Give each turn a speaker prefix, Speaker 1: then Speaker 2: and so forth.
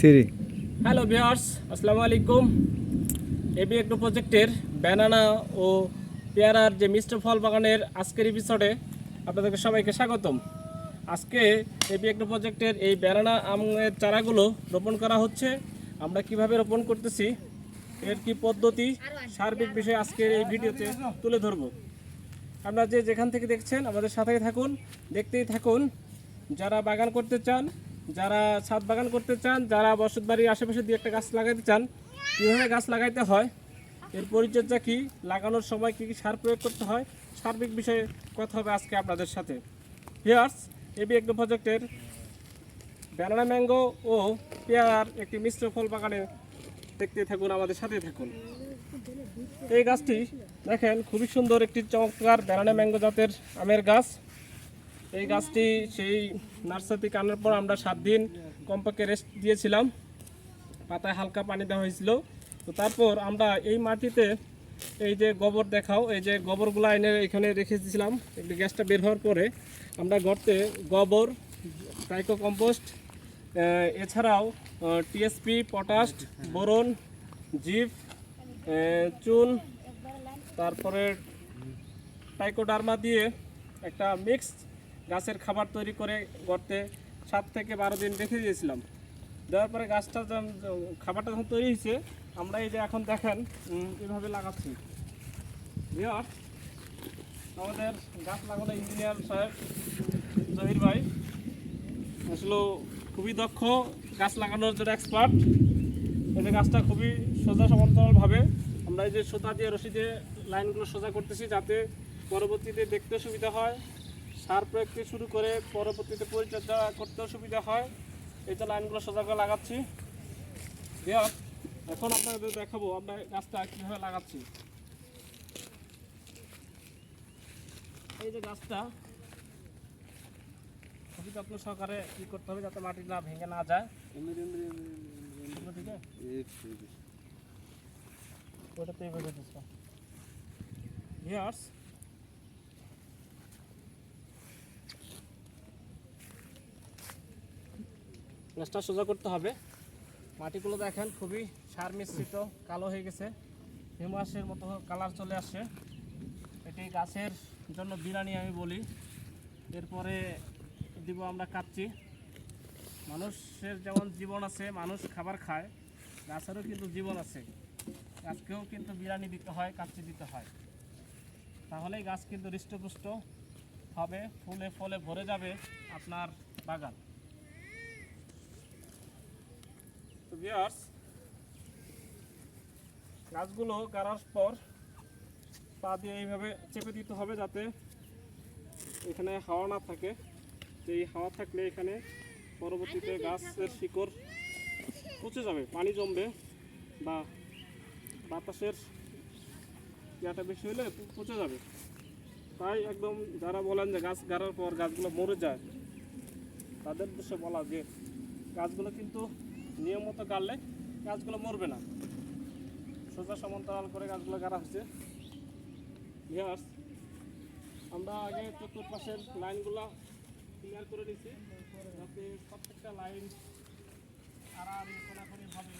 Speaker 1: Three.
Speaker 2: Hello viewers আসসালামু আলাইকুম। AB একটু প্রজেক্টের ব্যানানা ও পেয়ারার যে মিষ্টি ফল বাগানের আজকের এপিসোডে আপনাদেরকে সবাইকে স্বাগতম। আজকে এবি একটু প্রজেক্টের এই ব্যানানা আমের চারাগুলো রোপণ করা হচ্ছে। আমরা কীভাবে রোপণ করতেছি, এর কি পদ্ধতি, সার্বিক বিষয়ে আজকের এই ভিডিওতে তুলে ধরবো। আপনারা যে যেখান থেকে দেখছেন, আমাদের সাথেই থাকুন, দেখতেই থাকুন। যারা বাগান করতে চান যারা ছাদ বাগান করতে চান, যারা বসত বাড়ির আশেপাশে দিয়ে একটা গাছ লাগাতে চান, কীভাবে গাছ লাগাইতে হয়? এর পরিচর্যা কী? লাগানোর সময় কী কী সার প্রয়োগ করতে হয়? সার্বিক বিষয়ে কথা হবে আজকে আপনাদের সাথে। হিয়ার্স এবি একটু প্রজেক্টের ব্যানানা ম্যাঙ্গো ও পেয়ারার একটি মিশ্র ফল বাগানে দেখতে থাকুন, আমাদের সাথে থাকুন। এই গাছটি দেখেন, খুবই সুন্দর, একটি চমৎকার ব্যানানা ম্যাঙ্গো জাতের আমের গাছ। এই গাছটি সেই নার্সারি কানার পর আমরা সাত দিন কমপক্ষে রেস্ট দিয়েছিলাম। পাতায় হালকা পানি দেওয়া হয়েছিল। তো তারপর আমরা এই মাটিতে এই যে গোবর দেখাও, এই যে গোবরগুলো এনে এখানে রেখে দিয়েছিলাম। গ্যাসটা বের হওয়ার পরে আমরা গর্তে গোবর টাইকো কম্পোস্ট এছাড়াও টিএসপি পটাশ বোরন জিপ চুন, তারপরে টাইকোডার্মা দিয়ে একটা মিক্স গাছের খাবার তৈরি করে গর্তে সাত থেকে বারো দিন রেখে দিয়েছিলাম। দেওয়ার পরে গাছটা খাবারটা যখন তৈরি হয়েছে, আমরা এই যে এখন দেখেন এভাবে লাগাচ্ছি। আমাদের গাছ লাগানো ইঞ্জিনিয়ার সাহেব জহির ভাই, আসলে খুবই দক্ষ, গাছ লাগানোর জন্য এক্সপার্ট এই গাছটা খুবই সোজা সমান্তরালভাবে আমরা এই যে সুতা দিয়ে, রশি দিয়ে লাইনগুলো সোজা করতেছি যাতে পরবর্তীতে দেখতে সুবিধা হয়। সার প্রয়োগ থেকে শুরু করে পরবর্তীতে পরিচর্যা করতেও সুবিধা হয়। এই যে লাইনগুলো সোজা করে লাগাচ্ছি। এখন আপনাদের দেখাবো আমরা গাছটা কীভাবে লাগাচ্ছি। এই যে গাছটা খুবই যত্ন সহকারে কি করতে হবে যাতে মাটি না ভেঙে না যায়। এগুলো ঠিক আছে ওটাতে এইভাবে ভিয়ার্স গাছটা সোজা করতে হবে। মাটিগুলো দেখেন খুবই সার মিশ্রিত কালো হয়ে গেছে। হিমাসের মতো কালার চলে আসছে। এটি গাছের জন্য বিরানি আমি বলি। এরপরে দিব আমরা কাচ্চি। মানুষের যেমন জীবন আছে, মানুষ খাবার খায়, গাছেরও কিন্তু জীবন আছে। গাছকেও কিন্তু বিরানি দিতে হয়, কাচ্চি দিতে হয়। তাহলেই গাছ কিন্তু হৃষ্টপুষ্ট হবে, ফুলে ফলে ভরে যাবে আপনার বাগান। তো ভিউয়ার্স গাছগুলো গাড়ার পর পা দিয়ে এইভাবে চেপে দিতে হবে যাতে এখানে হাওয়া না থাকে। তো এই হাওয়া থাকলে এখানে পরবর্তীতে গাছের শিকড় পচে যাবে, পানি জমবে বা বাতাসের ইয়াটা বেশি হলে পচে যাবে। তাই একদম যারা বলেন যে গাছ গাড়ার পর গাছগুলো মরে যায়, তাদের উদ্দেশ্যে বলা যে গাছগুলো কিন্তু নিয়ম মতো গাড়লে গাছগুলো মরবে না। সোজা সমান্তরাল করে গাছগুলো গাড়া হচ্ছে। ভিয়ার্স আমরা আগে চতুর্পাশের লাইনগুলো ক্লিয়ার করে নিচ্ছি যাতে প্রত্যেকটা লাইন আড়াআড়ি কোনাকড়িভাবে